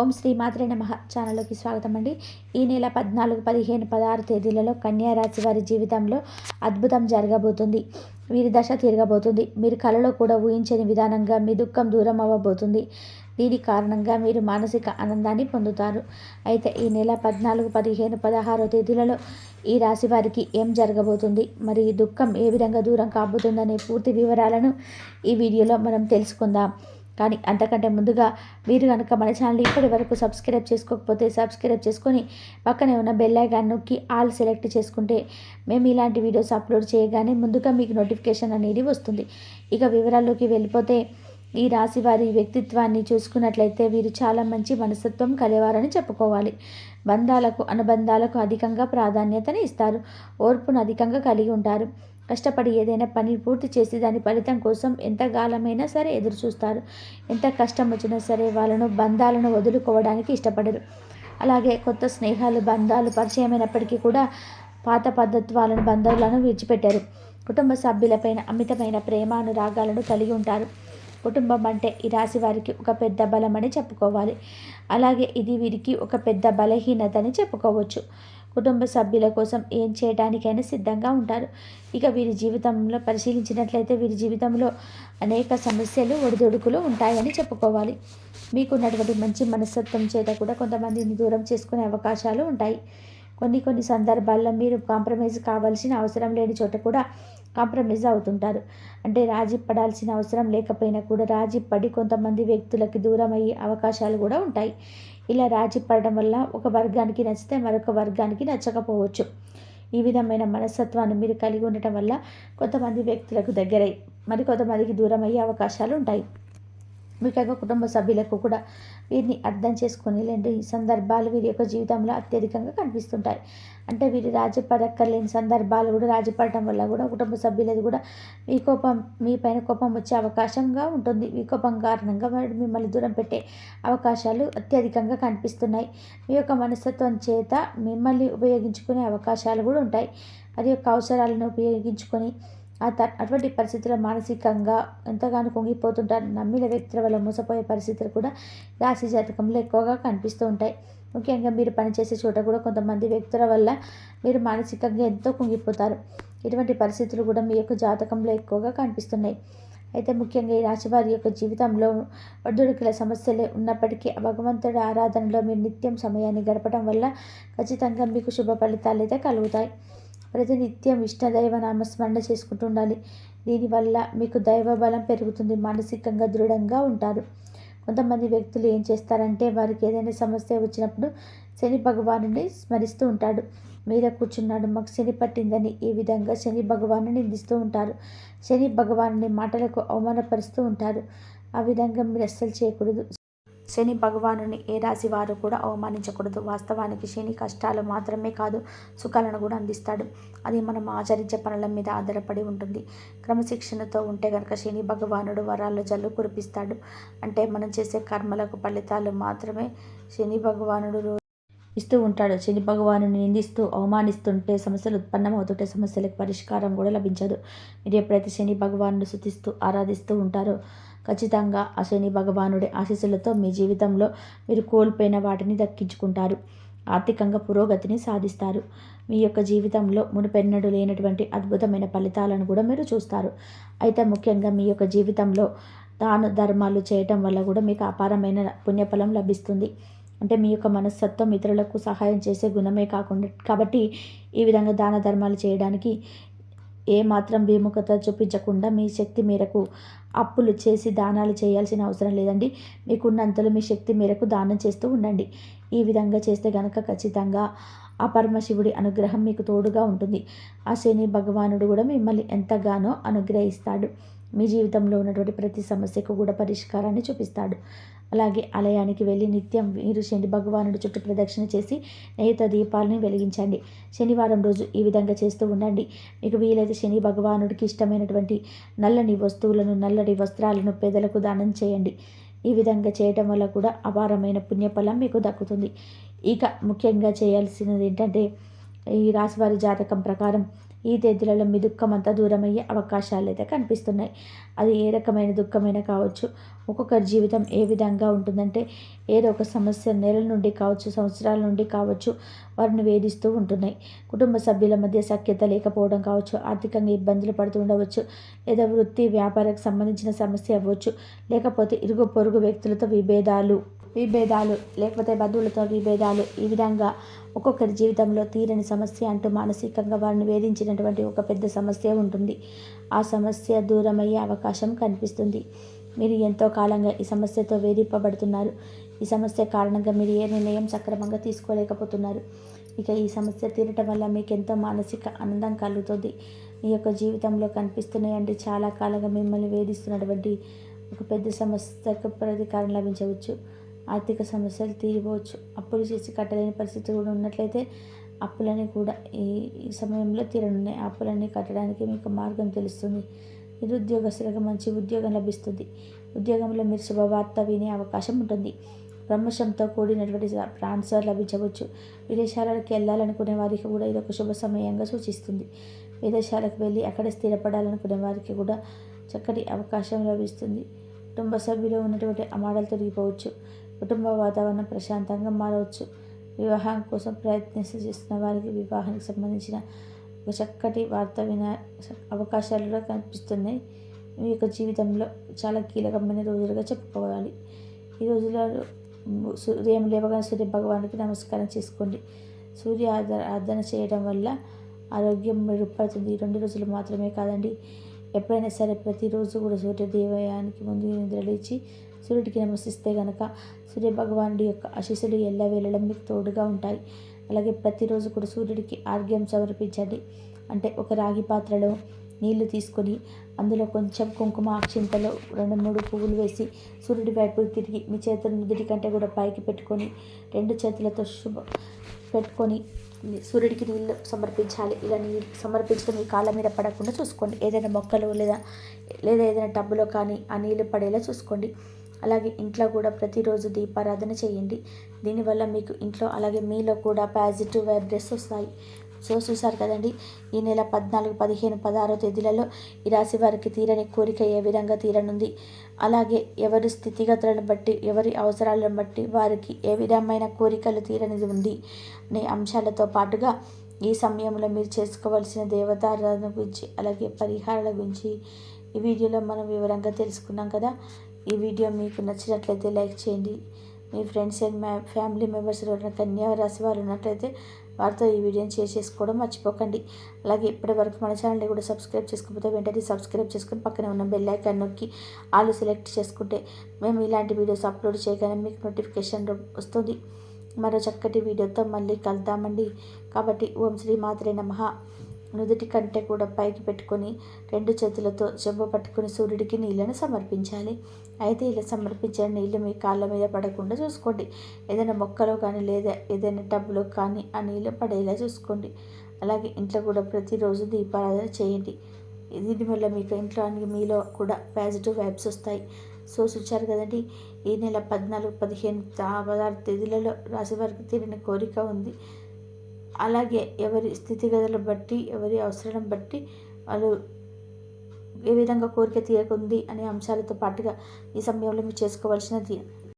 ఓం శ్రీ మాత్రే నమ. ఛానల్లోకి స్వాగతం అండి. ఈ నెల పద్నాలుగు పదిహేను పదహారు తేదీలలో కన్యారాశి వారి జీవితంలో అద్భుతం జరగబోతుంది. వీరి దశ తిరగబోతుంది. మీరు కలలో కూడా ఊహించని విధానంగా మీ దుఃఖం దూరం అవ్వబోతుంది. దీని కారణంగా మీరు మానసిక ఆనందాన్ని పొందుతారు. అయితే ఈ నెల పద్నాలుగు పదిహేను పదహారో తేదీలలో ఈ రాశి వారికి ఏం జరగబోతుంది? మరి ఈ దుఃఖం ఏ విధంగా దూరం కాబోతుందనే పూర్తి వివరాలను ఈ వీడియోలో మనం తెలుసుకుందాం. కానీ అంతకంటే ముందుగా మీరు కనుక మన ఛానల్ ఇప్పటి వరకు సబ్స్క్రైబ్ చేసుకోకపోతే సబ్స్క్రైబ్ చేసుకొని పక్కనే ఉన్న బెల్ ఐకాన్ నొక్కి ఆల్ సెలెక్ట్ చేసుకుంటే మేము ఇలాంటి వీడియోస్ అప్లోడ్ చేయగానే ముందుగా మీకు నోటిఫికేషన్ అనేది వస్తుంది. ఇక వివరాల్లోకి వెళ్ళిపోతే ఈ రాశి వారి వ్యక్తిత్వాన్ని చూసుకున్నట్లయితే వీరు చాలా మంచి మనస్తత్వం కలవారని చెప్పుకోవాలి. బంధాలకు అనుబంధాలకు అధికంగా ప్రాధాన్యతని ఇస్తారు. ఓర్పును అధికంగా కలిగి ఉంటారు. కష్టపడి ఏదైనా పని పూర్తి చేసి దాని ఫలితం కోసం ఎంత కాలమైనా సరే ఎదురు చూస్తారు ఎంత కష్టం వచ్చినా సరే వాళ్ళను బంధాలను వదులుకోవడానికి ఇష్టపడరు. అలాగే కొత్త స్నేహాలు బంధాలు పరిచయమైనప్పటికీ కూడా పాత పద్ధత్వాలను బంధాలను విడిచిపెట్టారు. కుటుంబ సభ్యులపైన అమితమైన ప్రేమ అనురాగాలను కలిగి ఉంటారు. కుటుంబం అంటే ఈ రాశి వారికి ఒక పెద్ద బలమని చెప్పుకోవాలి. అలాగే ఇది వీరికి ఒక పెద్ద బలహీనత అని చెప్పుకోవచ్చు. కుటుంబ సభ్యుల కోసం ఏం చేయడానికైనా సిద్ధంగా ఉంటారు. ఇక వీరి జీవితంలో పరిశీలించినట్లయితే వీరి జీవితంలో అనేక సమస్యలు ఒడిదొడుకులు ఉంటాయని చెప్పుకోవాలి. మీకున్నటువంటి మంచి మనస్తత్వం చేత కూడా కొంతమందిని దూరం చేసుకునే అవకాశాలు ఉంటాయి. కొన్ని కొన్ని సందర్భాల్లో మీరు కాంప్రమైజ్ కావాల్సిన అవసరం లేని చోట కూడా కాంప్రమైజ్ అవుతుంటారు. అంటే రాజీ పడాల్సిన అవసరం లేకపోయినా కూడా రాజీ పడి కొంతమంది వ్యక్తులకి దూరం అయ్యే అవకాశాలు కూడా ఉంటాయి. ఇలా రాజీ పడడం వల్ల ఒక వర్గానికి నచ్చితే మరొక వర్గానికి నచ్చకపోవచ్చు. ఈ విధమైన మనస్తత్వాన్ని మీరు కలిగి ఉండటం వల్ల కొంతమంది వ్యక్తులకు దగ్గరై మరి కొంతమందికి దూరం అయ్యే అవకాశాలు ఉంటాయి. ముఖ్యంగా కుటుంబ సభ్యులకు కూడా వీరిని అర్థం చేసుకొని లేని సందర్భాలు వీరి యొక్క జీవితంలో అత్యధికంగా కనిపిస్తుంటాయి. అంటే వీరి రాజీపడక్కర్లేని సందర్భాలు కూడా రాజీపడటం వల్ల కూడా కుటుంబ సభ్యులది కూడా మీ కోపం మీ పైన కోపం వచ్చే అవకాశంగా ఉంటుంది. మీ కోపం కారణంగా వారు మిమ్మల్ని దూరం పెట్టే అవకాశాలు అత్యధికంగా కనిపిస్తున్నాయి. మీ యొక్క మనస్తత్వం చేత మిమ్మల్ని ఉపయోగించుకునే అవకాశాలు కూడా ఉంటాయి. మరి యొక్క అవసరాలను ఉపయోగించుకొని అటువంటి పరిస్థితుల్లో మానసికంగా ఎంతగానో కుంగిపోతుంటారు. నమ్మిన వ్యక్తుల వల్ల మోసపోయే పరిస్థితులు కూడా రాశి జాతకంలో ఎక్కువగా కనిపిస్తూ ఉంటాయి. ముఖ్యంగా మీరు పనిచేసే చోట కూడా కొంతమంది వ్యక్తుల వల్ల మీరు మానసికంగా ఎంతో కుంగిపోతారు. ఇటువంటి పరిస్థితులు కూడా మీ యొక్క జాతకంలో ఎక్కువగా కనిపిస్తున్నాయి. అయితే ముఖ్యంగా ఈ రాశి వారి యొక్క జీవితంలో ఒడ్డుడికల సమస్యలే ఉన్నప్పటికీ భగవంతుడి ఆరాధనలో మీరు నిత్యం సమయాన్ని గడపడం వల్ల ఖచ్చితంగా మీకు శుభ ఫలితాలు అయితే కలుగుతాయి. ప్రతినిత్యం ఇష్టదైవ నామస్మరణ చేసుకుంటూ ఉండాలి. దీనివల్ల మీకు దైవ బలం పెరుగుతుంది. మానసికంగా దృఢంగా ఉంటారు. కొంతమంది వ్యక్తులు ఏం చేస్తారంటే వారికి ఏదైనా సమస్య వచ్చినప్పుడు శని భగవానుని స్మరిస్తూ ఉంటాడు. మీద కూర్చున్నాడు. మాకు శని పట్టిందని ఈ విధంగా శని భగవాను నిందిస్తూ ఉంటారు. శని భగవాను మాటలకు అవమానపరుస్తూ ఉంటారు. ఆ విధంగా మీరు అస్సలు చేయకూడదు. శని భగవానుని ఏ రాశి వారు కూడా అవమానించకూడదు. వాస్తవానికి శని కష్టాలు మాత్రమే కాదు సుఖాలను కూడా అందిస్తాడు. అది మనం ఆచరించే పనుల మీద ఆధారపడి ఉంటుంది. క్రమశిక్షణతో ఉంటే కనుక శని భగవానుడు వరాలు జల్లు కురిపిస్తాడు. అంటే మనం చేసే కర్మలకు ఫలితాలు మాత్రమే శని భగవానుడు ఇస్తూ ఉంటాడు. శని భగవాను నిందిస్తూ అవమానిస్తుంటే సమస్యలు ఉత్పన్నమవుతుంటే సమస్యలకు పరిష్కారం కూడా లభించదు. మీరు ఎప్పుడైతే శని భగవాను శుతిస్తూ ఆరాధిస్తూ ఉంటారో ఖచ్చితంగా ఆ శని భగవానుడి ఆశీస్సులతో మీ జీవితంలో మీరు కోల్పోయిన వాటిని దక్కించుకుంటారు. ఆర్థికంగా పురోగతిని సాధిస్తారు. మీ యొక్క జీవితంలో మునుపెన్నడు లేనటువంటి అద్భుతమైన ఫలితాలను కూడా మీరు చూస్తారు. అయితే ముఖ్యంగా మీ యొక్క జీవితంలో దాన ధర్మాలు చేయటం వల్ల కూడా మీకు అపారమైన పుణ్యఫలం లభిస్తుంది. అంటే మీ యొక్క మనస్తత్వం ఇతరులకు సహాయం చేసే గుణమే కాకుండా కాబట్టి ఈ విధంగా దాన ధర్మాలు చేయడానికి ఏ మాత్రం విముఖత చూపించకుండా మీ శక్తి మేరకు అప్పులు చేసి దానాలు చేయాల్సిన అవసరం లేదండి. మీకున్నంతలో మీ శక్తి మేరకు దానం చేస్తూ ఉండండి. ఈ విధంగా చేస్తే కనుక ఖచ్చితంగా ఆ పరమశివుడి అనుగ్రహం మీకు తోడుగా ఉంటుంది. ఆ శని భగవానుడు కూడా మిమ్మల్ని ఎంతగానో అనుగ్రహిస్తాడు. మీ జీవితంలో ఉన్నటువంటి ప్రతి సమస్యకు కూడా పరిష్కారాన్ని చూపిస్తాడు. అలాగే ఆలయానికి వెళ్ళి నిత్యం మీరు శని భగవానుడి చుట్టూ ప్రదక్షిణ చేసి నేత దీపాలను వెలిగించండి. శనివారం రోజు ఈ విధంగా చేస్తూ ఉండండి. మీకు వీలైతే శని భగవానుడికి ఇష్టమైనటువంటి నల్లని వస్తువులను నల్లటి వస్త్రాలను పేదలకు దానం చేయండి. ఈ విధంగా చేయటం వల్ల కూడా అపారమైన పుణ్యఫలం మీకు దక్కుతుంది. ఇక ముఖ్యంగా చేయాల్సినది ఏంటంటే ఈ రాశివారి జాతకం ప్రకారం ఈ తేదీలలో మీ దుఃఖం అంతా దూరమయ్యే అవకాశాలు అయితే కనిపిస్తున్నాయి. అది ఏ రకమైన దుఃఖమైనా కావచ్చు ఒక్కొక్కరి జీవితం ఏ విధంగా ఉంటుందంటే ఏదో ఒక సమస్య నెలల నుండి కావచ్చు సంవత్సరాల నుండి కావచ్చు వారిని వేధిస్తూ ఉంటున్నాయి. కుటుంబ సభ్యుల మధ్య సఖ్యత లేకపోవడం కావచ్చు ఆర్థికంగా ఇబ్బందులు పడుతూ ఉండవచ్చు ఏదో వృత్తి వ్యాపారకు సంబంధించిన సమస్య అవ్వచ్చు లేకపోతే ఇరుగు పొరుగు వ్యక్తులతో విభేదాలు విభేదాలు లేకపోతే బంధువులతో విభేదాలు ఈ విధంగా ఒక్కొక్కరి జీవితంలో తీరని సమస్య అంటూ మానసికంగా వారిని వేధించినటువంటి ఒక పెద్ద సమస్య ఉంటుంది. ఆ సమస్య దూరమయ్యే అవకాశం కనిపిస్తుంది. మీరు ఎంతో కాలంగా ఈ సమస్యతో వేధింపబడుతున్నారు. ఈ సమస్య కారణంగా మీరు ఏ నిర్ణయం సక్రమంగా తీసుకోలేకపోతున్నారు. ఇక ఈ సమస్య తీరటం వల్ల మీకు ఎంతో మానసిక ఆనందం కలుగుతుంది. మీ యొక్క జీవితంలో కనిపిస్తున్నాయండి చాలా కాలంగా మిమ్మల్ని వేధిస్తున్నటువంటి ఒక పెద్ద సమస్యకు ప్రతీకారం లభించవచ్చు. ఆర్థిక సమస్యలు తీరిపోవచ్చు. అప్పులు చేసి కట్టలేని పరిస్థితి కూడా ఉన్నట్లయితే అప్పులని కూడా ఈ ఈ సమయంలో తీరనున్నాయి అప్పులన్నీ కట్టడానికి మీకు మార్గం తెలుస్తుంది. నిరుద్యోగస్తులకు మంచి ఉద్యోగం లభిస్తుంది. ఉద్యోగంలో మీరు శుభవార్త వినే అవకాశం ఉంటుంది. ప్రమోషన్తో కూడినటువంటి ట్రాన్స్ఫర్ లభించవచ్చు. విదేశాలకు వెళ్ళాలనుకునే వారికి కూడా ఇది ఒక శుభ సమయంగా సూచిస్తుంది. విదేశాలకు వెళ్ళి అక్కడ స్థిరపడాలనుకునే వారికి కూడా చక్కటి అవకాశం లభిస్తుంది. కుటుంబ సభ్యులు ఉన్నటువంటి అమాడలు తొలగిపోవచ్చు. కుటుంబ వాతావరణం ప్రశాంతంగా మారవచ్చు. వివాహం కోసం ప్రయత్నిస్తూ చేస్తున్న వారికి వివాహానికి సంబంధించిన ఒక చక్కటి వార్త విన అవకాశాలు కూడా కనిపిస్తున్నాయి. మీ యొక్క జీవితంలో చాలా కీలకమైన రోజులుగా చెప్పుకోవాలి. ఈ రోజుల్లో ఉదయం లేవగానే సూర్య భగవానికి నమస్కారం చేసుకోండి. సూర్య ఆరాధన చేయడం వల్ల ఆరోగ్యం మెరుగుపడుతుంది. ఈ రెండు రోజులు మాత్రమే కాదండి ఎప్పుడైనా సరే ప్రతిరోజు కూడా సూర్యదేవయానికి ముందు నిద్రలేచి సూర్యుడికి నమసిస్తే కనుక సూర్య భగవానుడి యొక్క ఆశీస్సులు వెళ్ళడం మీకు తోడుగా ఉంటాయి. అలాగే ప్రతిరోజు కూడా సూర్యుడికి ఆర్గ్యం సమర్పించండి. అంటే ఒక రాగి పాత్రలో నీళ్ళు తీసుకొని అందులో కొంచెం కుంకుమ అక్షింతలో రెండు మూడు పువ్వులు వేసి సూర్యుడి వైపు తిరిగి మీ చేతులు నుదుటి కంటే కూడా పైకి పెట్టుకొని రెండు చేతులతో శుభ పెట్టుకొని సూర్యుడికి నీళ్ళు సమర్పించాలి. ఇలా నీళ్ళు సమర్పించుకొని కాళ్ళ మీద పడకుండా చూసుకోండి. ఏదైనా మొక్కలు లేదా లేదా ఏదైనా టబ్బులో కానీ ఆ నీళ్ళు పడేలా చూసుకోండి. అలాగే ఇంట్లో కూడా ప్రతిరోజు దీపారాధన చేయండి. దీనివల్ల మీకు ఇంట్లో అలాగే మీలో కూడా పాజిటివ్ వైబ్రెస్ వస్తాయి. సో చూసారు కదండి ఈ నెల పద్నాలుగు పదిహేను పదహారో తేదీలలో ఈ రాశి వారికి తీరని కోరిక ఏ విధంగా తీరనుంది? అలాగే ఎవరి స్థితిగతులను బట్టి ఎవరి అవసరాలను బట్టి వారికి ఏ విధమైన కోరికలు తీరనిది ఉంది? అనే అంశాలతో పాటుగా ఈ సమయంలో మీరు చేసుకోవాల్సిన దేవతారాధన గురించి అలాగే పరిహారాల గురించి ఈ వీడియోలో మనం వివరంగా తెలుసుకున్నాం కదా. ఈ వీడియో మీకు నచ్చినట్లయితే లైక్ చేయండి. మీ ఫ్రెండ్స్ అండ్ ఫ్యామిలీ మెంబర్స్ ఎవరైనా కన్యా రాశి వారు ఉన్నట్లయితే వారితో ఈ వీడియోని షేర్ చేసుకోవడం మర్చిపోకండి. అలాగే ఇప్పటి వరకు మన ఛానల్ని కూడా సబ్స్క్రైబ్ చేసుకోకపోతే వెంటనే సబ్స్క్రైబ్ చేసుకుని పక్కనే ఉన్న బెల్ ఐకాన్ నొక్కి ఆలు సెలెక్ట్ చేసుకుంటే మేము ఇలాంటి వీడియోస్ అప్లోడ్ చేయగానే మీకు నోటిఫికేషన్ వస్తుంది. మరో చక్కటి వీడియోతో మళ్ళీ కలుద్దామండి. కాబట్టి ఓం శ్రీ మాత్రే నమ. నుదుటి కంటే కూడా పైకి పెట్టుకొని రెండు చేతులతో చెంబ పట్టుకుని సూర్యుడికి నీళ్ళను సమర్పించాలి. అయితే ఇలా సమర్పించిన నీళ్ళు మీ కాళ్ళ మీద పడకుండా చూసుకోండి. ఏదైనా మొక్కలో కానీ లేదా ఏదైనా టబ్లో కానీ ఆ నీళ్ళు పడేలా చూసుకోండి. అలాగే ఇంట్లో కూడా ప్రతిరోజు దీపారాధన చేయండి. దీనివల్ల మీకు ఇంట్లో మీలో కూడా పాజిటివ్ వైబ్స్ వస్తాయి. సో చూచారు కదండి? ఈ నెల పద్నాలుగు పదిహేను పదహారు తేదీలలో రాశి వారికి తీరిన కోరిక ఉంది. అలాగే ఎవరి స్థితిగతులను బట్టి ఎవరి అవసరం బట్టి వాళ్ళు ఏ విధంగా కోరిక తీరకుంది అనే అంశాలతో పాటుగా ఈ సమయంలో మీరు చేసుకోవాల్సినది